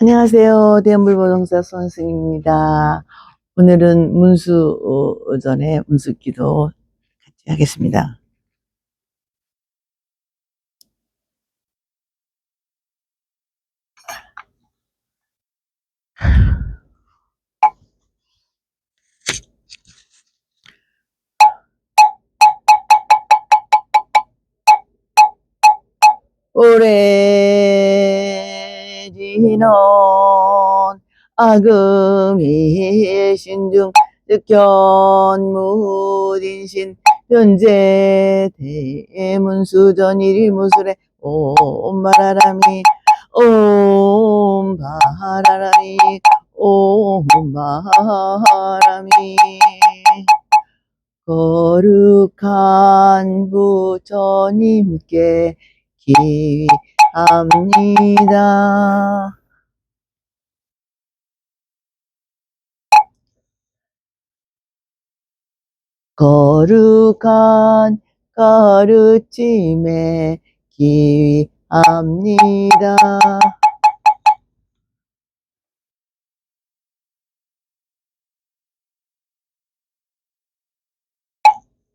안녕하세요. 대한불보동사 손승입니다. 오늘은 문수 어, 전에 문수기도 같이 하겠습니다. 오래 지는 아금이 신중 득견무딘신 현재 대문수전 일무술에 옴 바라람이 옴 바라람이 옴 바람이. 거룩한 부처님께 기 합니다. 거룩한 가르침에 기합니다.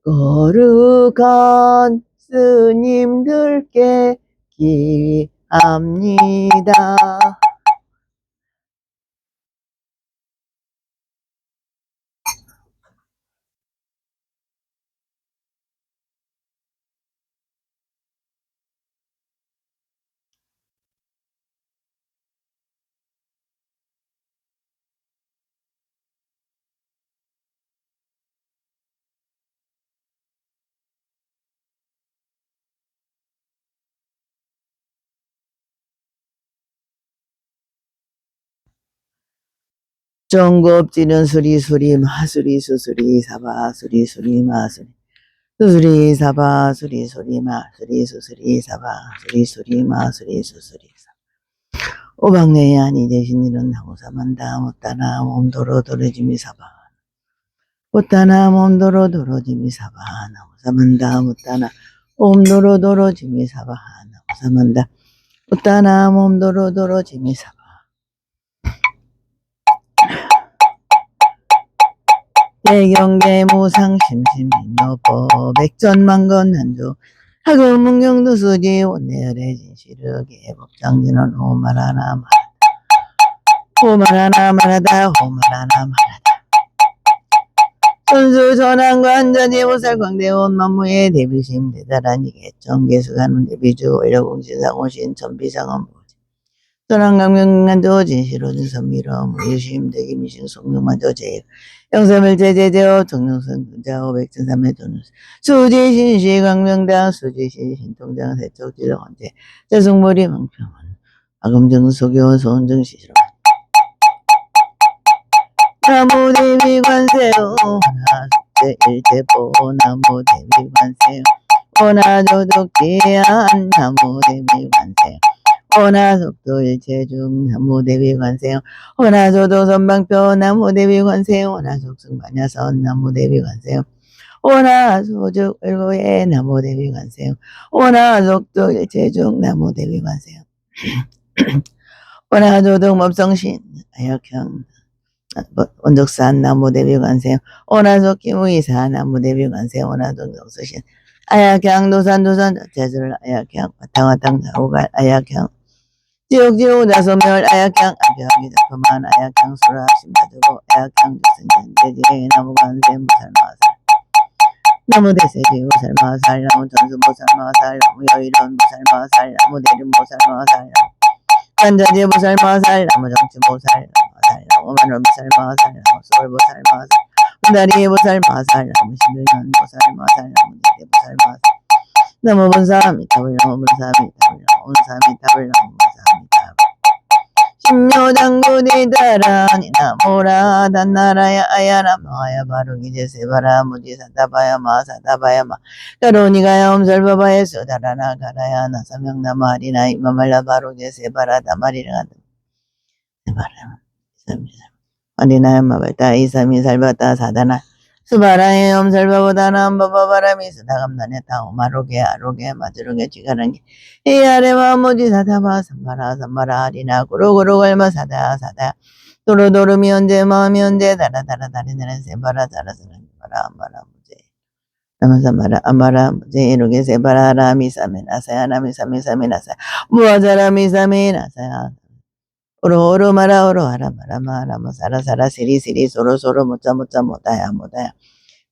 거룩한 스님들께 기합니다. 정겁지는 수리 수리 마수리 수수리 사바 수리 수리 마수리. 수수리 사바 수리 수리 마수리 수수리 사바 수리 수리 마수리 수수리 사. 오박내에 아니 대신 일은 나고사만다 못다나 몸도로 도로짐이 사바. 못다나 몸도로 도로짐이 사바 나고 사만다 못다나 몸도로 도로짐이 사바 나고 사만다. 못다나 몸도로 도로짐이 사바 대경계 무상 심심미묘법 백전만건 난조. 하금 문경도 수지 원내열의 진시르게 법장진은 호말하나 말하다. 호말하나 말하다 호말하나 말하다. 선수 전환과 한자지 보살 광대원 만무의 대비심 대단한 이게 정계수가는 대비주 원료공신상호신 전비상원 전환강명간도 진시로진 선미로 무유심 대기미신 송명마저 제일 영삼일제제제어 정명선 군자호 백천삼의 도는 수지신시 광명당 수지신 신통장 세척지를 헌재 재성머리 망평원 아금정 소교 소원정시시로. 나무대비 관세요. 하나 숙제 일제보 나무대비 관세요. 오나조독지안 나무대비 관세요 오나 속도 일체중 나무대비 관세요. 오나조도 선방표 나무대비 관세요. 오나속승 반야선 나무대비 관세요. 오나소죽 을고에 나무대비 관세요. 오나속도 일체중 나무대비 관세요. 오나조도 법성신 아역형 원적산 나무대비 관세요. 오나 속 기무이사 나무대비 관세요. 오나속 정수신 아약향 도산도산 제주를 아약향 와탕와탕 자오갈 아약향 지옥지옥 나소멸 아약향 아병이 달콤한 아약향 수라 심다두고 아약향 주승전 대지의 나무관세 무살마살. 나무대세지 무살마살 나무전수 무살마살 나무여일원 무살마살 나무대림 무살마살 간자지 무살마살 나무정치 무살 마살 나무마늘 무살마살 나무소울 무살마살 다리 무살마살 나무신들년 무살마살 나무대대 무살마살 나무 본사미 답을 나무 본사미 답을 나무 본사미 답을 나무 본사미 답 신묘당구디 다라니 나무라 단나라야 아야라 마야 바루기 제세바라 무지 사다바야 마 사다바야 마. 가로니가야 엄설바바에 수다라나 가라야 나사명 나마리나 이마말라 바루 제세바라 다마리라 세바라 이삼이삼 아리나야 마발타 이삼이 살바타 사다나 수바라에 엄살바보다는 바바바람이 스다감단에 타오마로게 아로게 마주로게 지가랑게. 이 아래와 모지 사다바 삼바라 삼바라 아리나 구로구로 갈마 사다 사다. 도로도로미 언제 마음이 언제 다라다라 다리는 세바라 다라스는 바라 암바라 무제 나마사마라 아마라 무제 이로게 세바라 라미 사메 나사야 나미 사메 사메 나사 무아자라 미 사메 나사야 오로 오로 마라 오로 하라 마라 마라 뭐 사라 사라 시리 시리 소로 소로 못자 못자 못다야 못다야.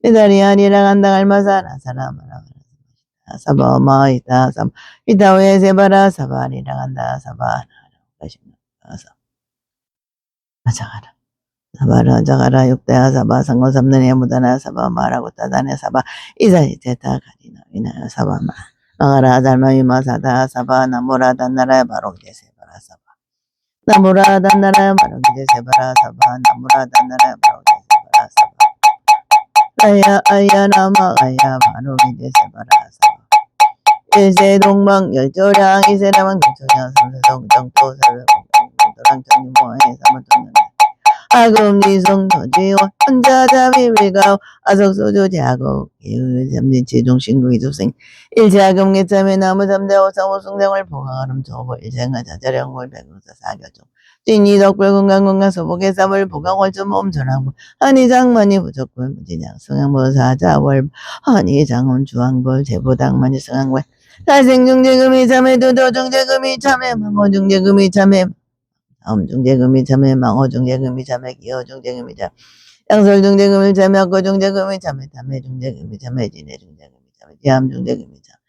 내 다리 아니라 간다 알마사 나사라 마라 마라 사바 마이타 사 이타오에 세바라 사바 아니라 간다 사바. 가시나 사 아자가라. 사바라 자가라. 육대야 사바. 상고 삼는에 무다나 사바. 마라고 따다네 사바. 이자이 테타 가리나 이나 사바 마. 마가라 잘마이 마 사다 사바. 나모라 단나라 바로 이제 세바라 사바 나무라 단나라 바로 이제 세바라 사바 나무라 단나라 바로 이제 세바라 사바 아야 아야 나마 아야 바로 이제 세바라 사바 일세 동방 열조량 이세라만 경초량 삼세 동 정토 살명 도랑 정유모에 사무통년 아금니성 도지원 혼자 자비비가오 아석소조 자고 이유삼진 지종신구 이조생. 일자금 개참에 나무 삼대 오성오승정을 보강하름 조보 일생아 자자령골 백응사 사교종 찐이 덕불 건강 건강 소복의 쌈을 보강월좀 몸전왕부. 한이장만이 부족불 무진양 성향보사 자월. 한이장원 주왕벌 제보당만이 성향월 탈생중재금이 참에 두도중재금이 참에 망호중재금이 참에 다음중재금이 참에 망호중재금이 참에 기호중재금이 참에 양설중재금이 참에 악고중재금이 참에 담해중재금이 참에 진해중재금이 참에 디암중재금이 참에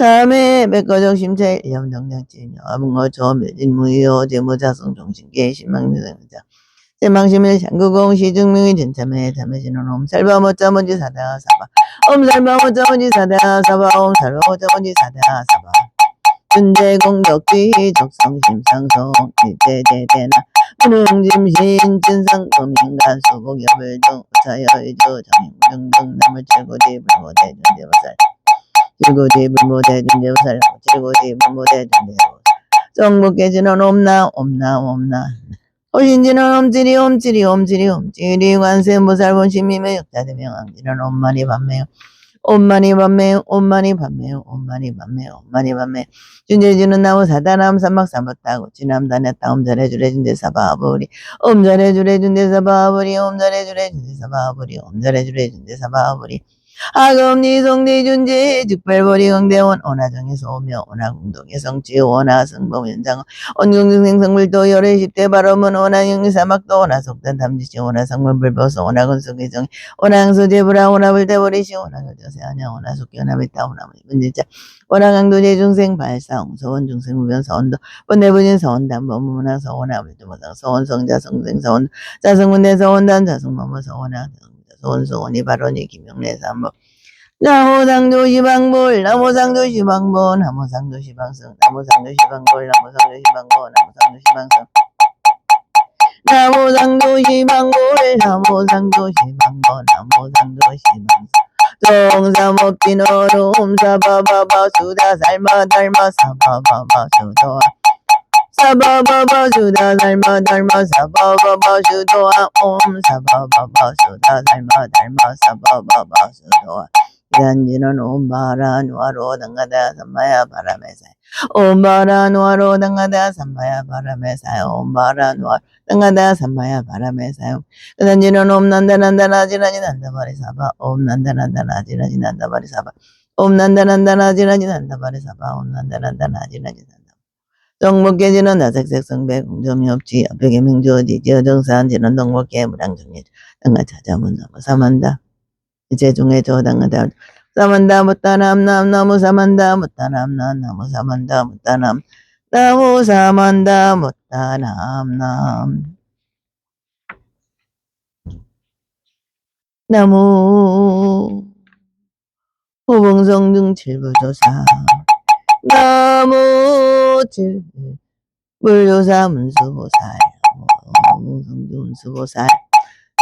참에 백거정 심체 염정장진 여문거 조묘진 무효 재무자성 종신계 신망유생자. 제망심일 장구공 시중명이 진참에 참해진원 옴살바 못자문지 사다 사바. 옴살바 못자문지 사다 사바 옴살바 못자문지 사다 사바 준재공격지 적성심상성 일제제대나 무능짐신 진상금인간 수복여불종 자여의조 정인무등등 나무 칠고지 불모대 준재보살. 칠고지 불모대 준재보살 칠고지 불모대 준재보살. 정복계지는 옴나 옴나 옴나. 호신지는 옴찌리 옴찌리 옴찌리 옴찌리 관세무살 본심이며 역자대명 왕지는 옴마니 반매요 옴마니 밤매요 옴마니 밤매요 옴마니 밤매요 옴마니 밤매. 준재주는 나무 사다남 삼막 삼박다고. 지남단에 따옴 잘해주래 준재 사바버리. 옴 잘해주래 준재 사바버리 옴 잘해주래 준재 사바버리 옴 잘해주래 준재 사바버리 하금니 성대 준재 즉발버리 강대원 온화정에서 오며 온화공동의 성지 온화성범 현장 온경중생성물도 열의 십대 발음은 온화영리 사막도 온화속단 담지시 온화성문 불보서 온화건속의 정 온화항소제부라 온화불대버리시 온화교조세 안녕 온화속기 온화비타 온화무지 문제자. 온화강도 제 중생 발사홍 서원 중생 무변 서원도 번대부진 서원단 법문문화 서원화불도모상 서원성자 성생 서원 자성문대 서원단 자성법무 서원화 서원서원이 발언이 김영래 삼법 나무상도 시방볼 나무상도 시방본 나무상도 시방성 나무상도 시방볼 나무상도 시방본 나무상도 시방성. 나무상도 시방볼 나무상도 시방본 나무상도 시방성. 정사목진어로 옴사바바바 수다 살마 달마 사바바바 수도아 사바바바 수다 살마 달마 사바바바 수도아 옴 사바바바 수다 살마 달마 사바바바 수도아 yanjinan ombara nuaro dangada samaya paramesai ombara nuaro dangada samaya paramesai ombara nuaro dangada samaya paramesai yanjinan om nanda nanda najiraji nanda parisaba om nanda nanda najiraji nanda parisaba om nanda nanda najiraji nanda parisaba om nanda nanda najiraji nanda 정목계지는 나색색성 배 공점이 없지. 앞에게 명조지 지어정사한지는 동목계 무량정예 등가 찾아문 나무 사만다. 이제 중에 저당하다 사만다 무따남 남 나무 사만다 무따남 남 나무 사만다 무따남 나무 사만다 무따남 남. 나무. 호봉성 등 칠불조사 나무 칠불조사 문수보살 호봉성등 문수보살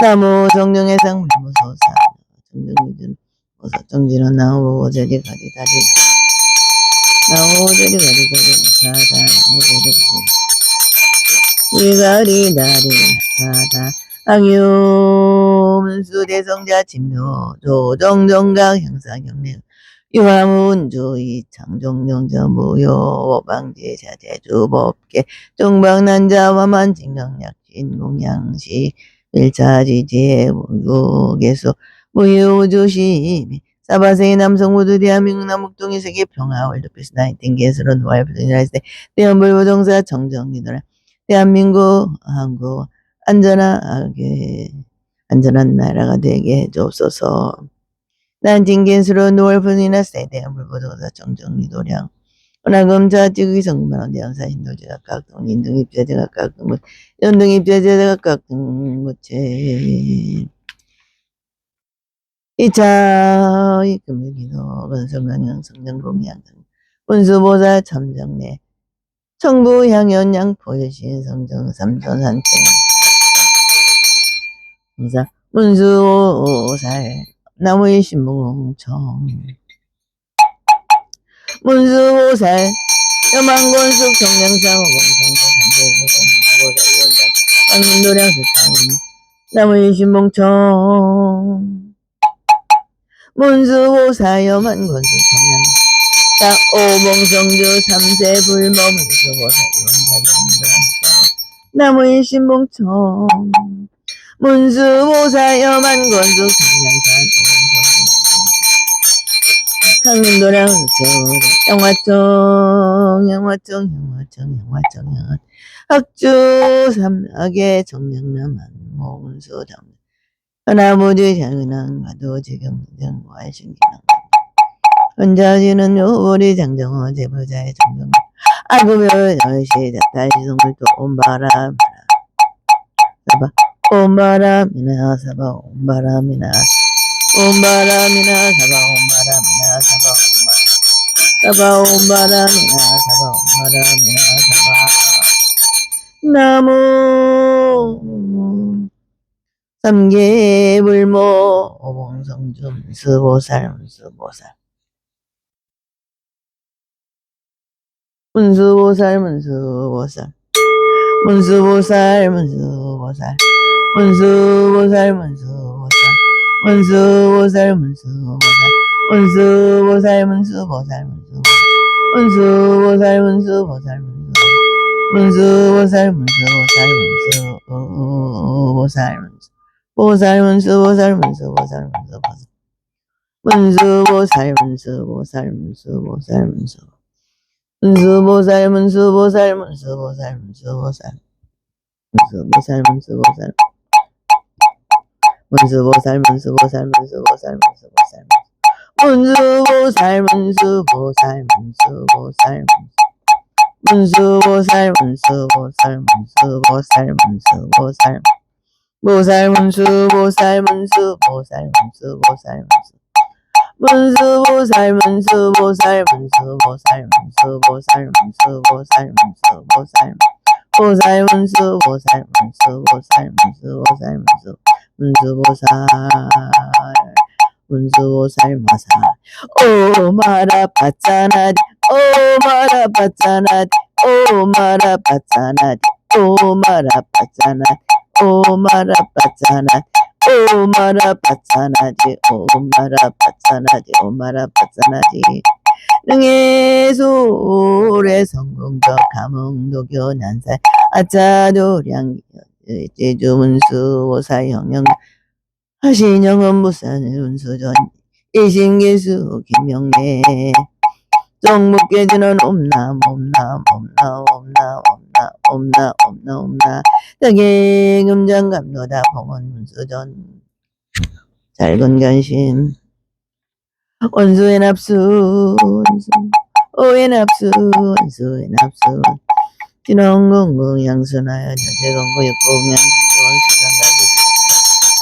나무 정령해상 물무소사 정정이든 어서 정진은 나무 오제리 가리다리 나무 오제리 가리다리 나타다 나무 오제리 가리다리 나타다 악용 문수 대성자 진묘 조정정각 형사 경례 유화문 조이 창종령자 무효 방지 자제 주 법계 정방난자 와만 진강약 진 공양시 일차지지의 무국에서 무효조심 사바세의 남성 모두 대한민국 남북동의 세계 평화 월드피스 나이팅 게스런 와이프들이라스 대한불부동사 정정리더라 대한민국 한국 안전하게 안전한 나라가 되게 해주옵소서. 난 징겐스러운 노을분이나 세대한 불보도사 정정리도량 원하검자 지극히 성만한 대항사 인도제가 각동 인등입자제가 각동 것 연등입자제가 각동 것체 이차 이금유기도 건성강양 성정공양 운수보살 참정내 청부 향연 양포여신 성정 삼천한체 공사 문수 오살 나무의 신봉청 문수보살 여만곤숙 정량상 오공상도 노량수창 나무의 신봉청 문수보살 여만곤숙 정량 딱 오봉성주 삼세 불몸을 주고 살려온다 나무의 신봉청 문수보사 여만권수 강량산 강릉도량 영화청 영화청 영화청 영화청 영화 학주 삼악의 정량남한 모문수 정 하나무지 장은왕 가도 지경정 와신기능 혼자지는 요리 장정어 제보자의 정정 아구별 열시 작다시성을 또 온바람 사바 옴바람이나 사바 옴바람이나. 옴바람이나 사바 옴바람이나 사바 사바 옴바람이나 사바 옴바람이나 사바. 나무. 삼계불모 오봉성중 스보살 문수보살. 문수보살 문수보살. 문수보살 문수보살 문수보살 문수보살 문수보살 문수보살 문수보살 문수보살 문수보살 문수보살 문수보살 문수보살 문수보살 보살 문수보살 문수보살 문수보살 문수보살 문수보살 문수보살 문수 문수보살 문수보살 문수보살 문수보살 문수보살 문수보살 문수보살 문수보살 문수보살 문수보살 문수보살 문수보살 문수보살 문수보살 문수보살 문수보살 문수보살 보살 문수보살 문수보살 문수보살 문수보살 문수보살 문수보살 문수보살 문수보살 문수보살 보살 문수보살 문수보살 문수보살 문수 문수보살 문수보살 마살 오마라 바짜나디 오마라 바짜나디 오마라 바짜나디 오마라 바짜나디 오마라 바짜나디 오마라 바짜나지 오마라 바짜나지 오마라 바짜나지 능의 소래 성공적 감흥도교 난살 아짜도량 제주 문수 오사 영영 하신영원 무산 운수전 이신계수 김명래. 정묵계주는 옴나 옴나 옴나 옴나 옴나 옴나 옴나 옴나. 땅에 금장 감노다 봉원 문수전. 잘건 간심 원수의 납수 원수. 오의 납수 원수의 납수 tinonggonggong yang sunaya jajagong koyo kongan tuan sedang gagus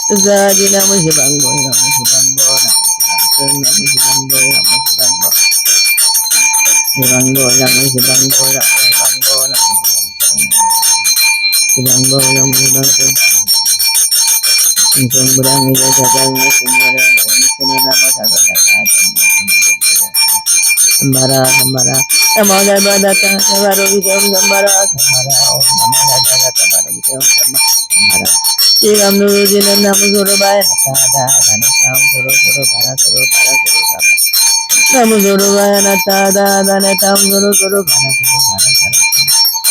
tuga dina mo hibang boy na mo hibang bo na mo hibang kung na mo hibang boy na mo hibang bo hibang bo na mo hibang bo na mo hibang bo na mo hibang bo na mo hibang kung Injong berang ija jagal mo sinara, ini sinara mo sagat sagat mo sinara. Sambara, Sambara, Samada, Bada, Sambara, Vijam, Sambara, Sambara, Om Namada, Dada, Sambara, Vijam, Sambara, Shri Ramnurudina, Nam Surubaya, Sada, Dhanatam, Suru, Suru, Para, Suru, Para, Suru, Para, Nam Surubaya, Natada, Dhanatam, Suru, Suru, Para, Suru, Para, Para,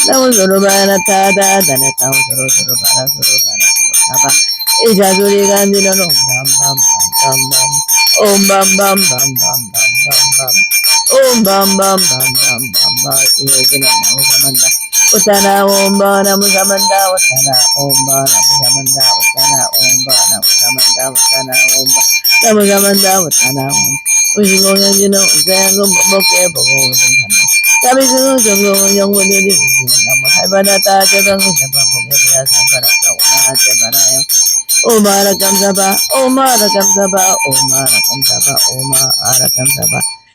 Nam Surubaya, Natada, Dhanatam, Suru, Suru, Para, Suru, Para, Suru, Para, এই জাদুরি গান দিল ওম বাম বাম বাম বাম বাম ওম বাম বাম বাম বাম বাম বাম বাম 바라 마라 지감 누르지는 나무 소로 봐야 나타다 나는 다음 소로 소로 바라 소로 바라 소로 바라 나무 소로 봐야 나타다 나네 다음 소로 소로 바라 소로 바라 바라 나무 소로 봐야 나타다 나네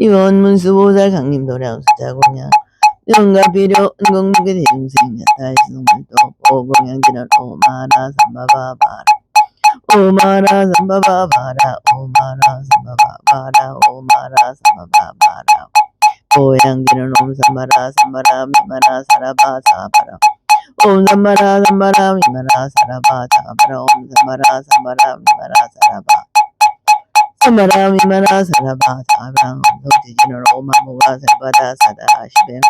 이 원문수 보살 강림 도량 숫자공양. 영가 비료 은공무게 대중생 야타시동물도 보공양지는 오마라 삼바바바라. 오마라 삼바바바라. 오마라 삼바바바라. 오마라 삼바바바라. 보양지는 옴삼바라 삼바라 미마라 사라바 사바라. 옴 삼바라 미마라 사라바 사바라. 옴 삼바라 삼바라 미마라 사라바 삼바라 미마라 사라바 사바라 옴성지지는 오마무가 살바다 사다시베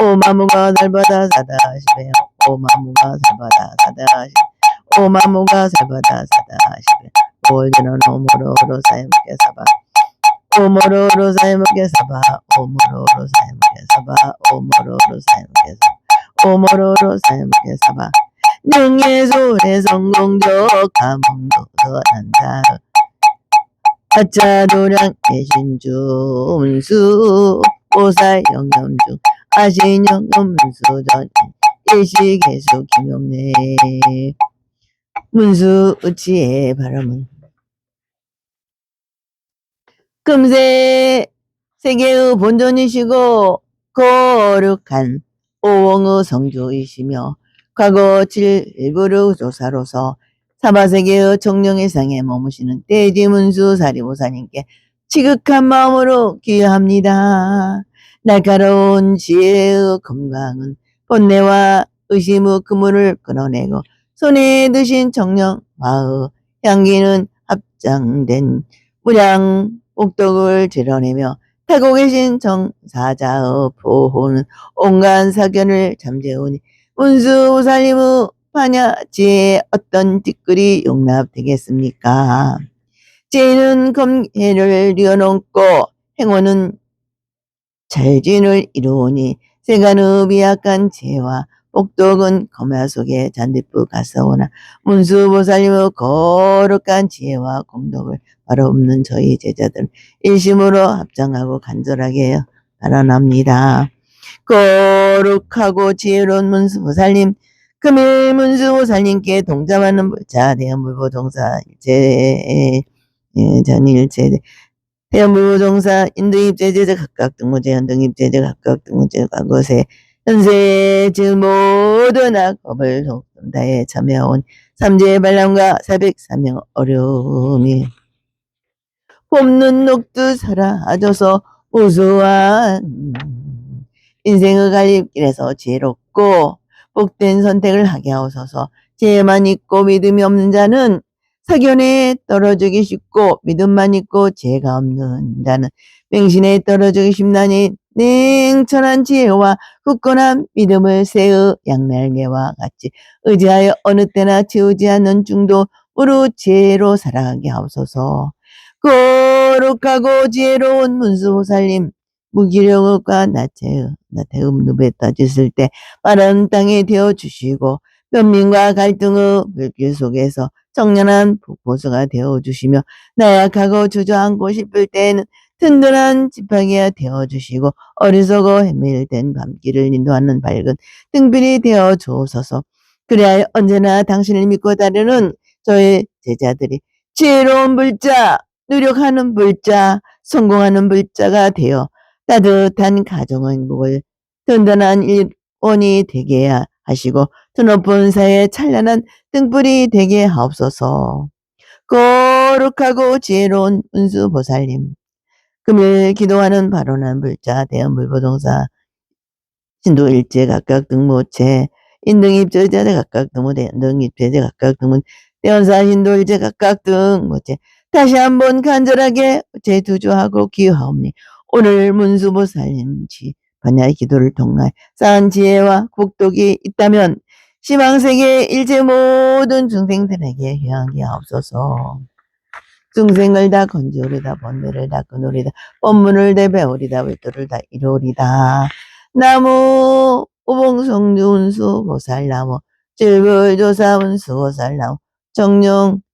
오마무가 살바다 사다시베 오마무가 살바다 사다시베 오마무가 살바다 사다시베 오지는 오모로로 사이먹게 사바 오모로로 사이먹게 사바 오모로로 사이먹게 사바 오모로로 사이먹게 사바 오모로로 사이먹게 사바 능예소래 성공적 감흥도 더난다 아짜도량 대신주 운수 보살 영염중 아신영 음수전 일시계수 김용래. 문수 우치의 바람은 금세 세계의 본존이시고 거룩한 오원의 성주이시며 과거 칠부르 조사로서 사바세계의 정령의상에 머무시는 대지문수 사리보사님께 지극한 마음으로 기여합니다. 날카로운 지혜의 건강은 본내와 의심의 그물을 끊어내고 손에 드신 정령 와의 향기는 합장된 무량 옥덕을 드러내며 타고 계신 정사자의 보호는 온갖 사견을 잠재우니 운수 살림의 반야지에 어떤 뒷글이 용납되겠습니까? 죄는 검해를 뉘어놓고 행원은 잘진을 이루오니 세간의 미약한 죄와 복덕은 검야 속에 잔디뿌 가서오나 문수보살님의 거룩한 지혜와 공덕을 바로 없는 저희 제자들 일심으로 합장하고 간절하게 바라납니다. 거룩하고 지혜로운 문수보살님 금일 문수보살님께 동참하는 불자 대한불보 동사 일제 예, 전일제 대한불보 동사 인도입제제자 각각 등무제 현등입제제 각각 등무제 과거세 현세 즉 모든 악법을 독다에 참여온 삼재 반란과 사백 사명 어려움이 봄눈 녹두 사라져서 우수한 인생의 갈림길에서 지혜롭고 복된 선택을 하게 하옵소서 죄만 있고 믿음이 없는 자는 사견에 떨어지기 쉽고 믿음만 있고 죄가 없는 자는 맹신에 떨어지기 쉽나니 냉철한 지혜와 굳건한 믿음을 새의 양날개와 같이 의지하여 어느 때나 채우지 않는 중도으로 지혜로 살아가게 하옵소서. 거룩하고 지혜로운 문수보살님 무기력과 나체의 나태음 늪에 떠졌을 때 빠른 땅에 되어 주시고 변민과 갈등의 물길 속에서 청년한 폭포수가 되어 주시며 나약하고 주저앉고 싶을 때에는 든든한 지팡이가 되어 주시고 어리석어 헤밀된 밤길을 인도하는 밝은 등불이 되어 주옵소서. 그래야 언제나 당신을 믿고 따르는 저의 제자들이 지혜로운 불자, 노력하는 불자, 성공하는 불자가 되어 따뜻한 가정 행복을 든든한 일원이 되게 하시고 드높은 사회에 찬란한 등불이 되게 하옵소서. 거룩하고 지혜로운 운수보살님, 금일 기도하는 발언한 불자, 대한 불보동사, 신도 일제 각각 등모체, 인등입제자 각각 등모대, 등입제자 각각 등모, 대원사 신도 일제 각각 등모체, 다시 한번 간절하게 재두주하고 기하옵니. 오늘 문수보살님 지 반야의 기도를 통해 쌓은 지혜와 국독이 있다면 시망세계 일제 모든 중생들에게 향하게 하옵소서. 중생을 다 건지오리다 번뇌를 다 끊으리다 법문을 다 배우리다 외도를 다 이루리다 나무 오봉성주 운수 보살나무 질불조사 운수 보살나무 정령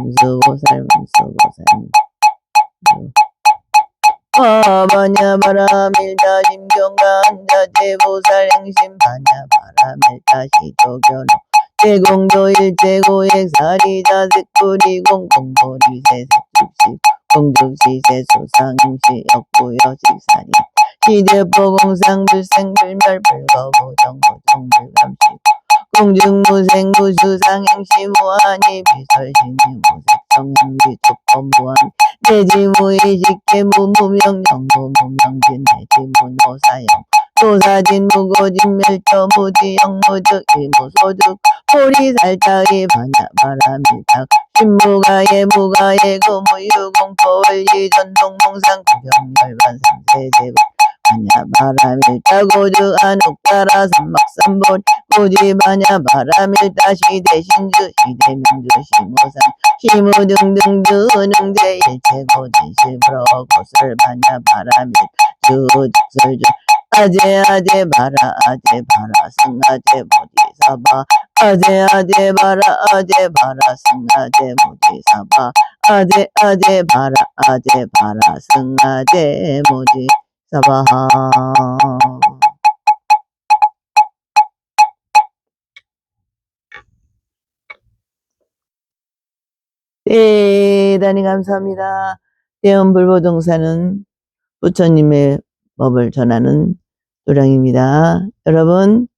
문수 보살 아바냐 바라밀다 심경간자 제보살 행심 바냐 바라밀다 시 도견호 제공도 일 제고액 사리자 색불이 공공보리 세색죽시 공죽시 세수상임시 역부여 식사리 시대포 공상 불생 불멸 불거부 정 부 정 불감시 공중 무생 무수상 행시 무한히 비설신이 무색정행비 촉법무한 내지 무의식계 무무명정무 무명진 내지 무노사영 노사진 무고진 멸저 무지영 무득 이 무소득 보리살짝이 반야 바람일탁 신무가예 무가예 고무유공포월리 전동몽상 구경열반상 세제부 반야 바람일탁 오주 안옥가라 삼막삼본 고지반야 바람일탁 시대신 주 시대명주 시무상 시무 등등주 능제 일체고진실불어 고설반야 바람일 주직설주. 아제 아제 바라 아제 바라 승아제 모디사바. 아제 아제 바라 아제 바라 승아제 모디사바. 아제 아제 바라 아제 바라 승아제 모디사바 대단히 감사합니다. 대원불보동사는 부처님의 법을 전하는 도량입니다. 여러분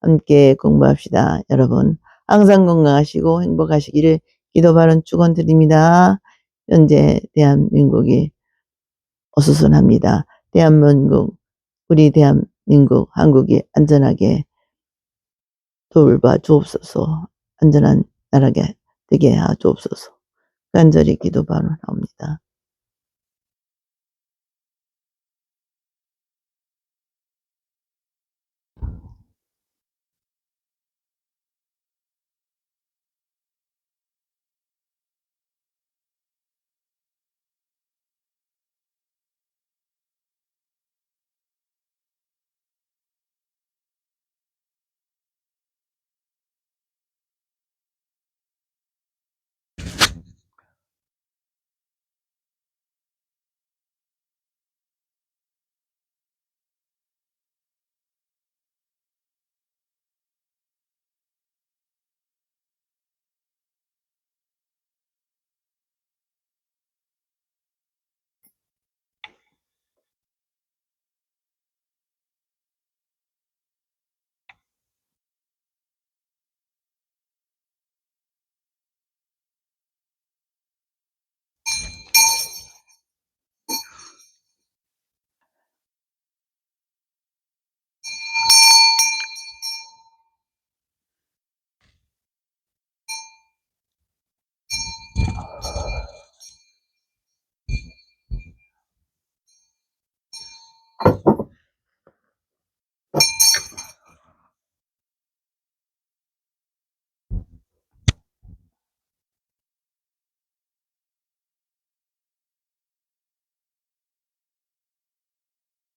함께 공부합시다. 여러분 항상 건강하시고 행복하시기를 기도 발언 축원 드립니다. 현재 대한민국이 어수선합니다. 대한민국 우리 대한민국 한국이 안전하게 돌봐 주옵소서. 안전한 나라게 되게 하옵소서. 간절히 기도 발언합니다.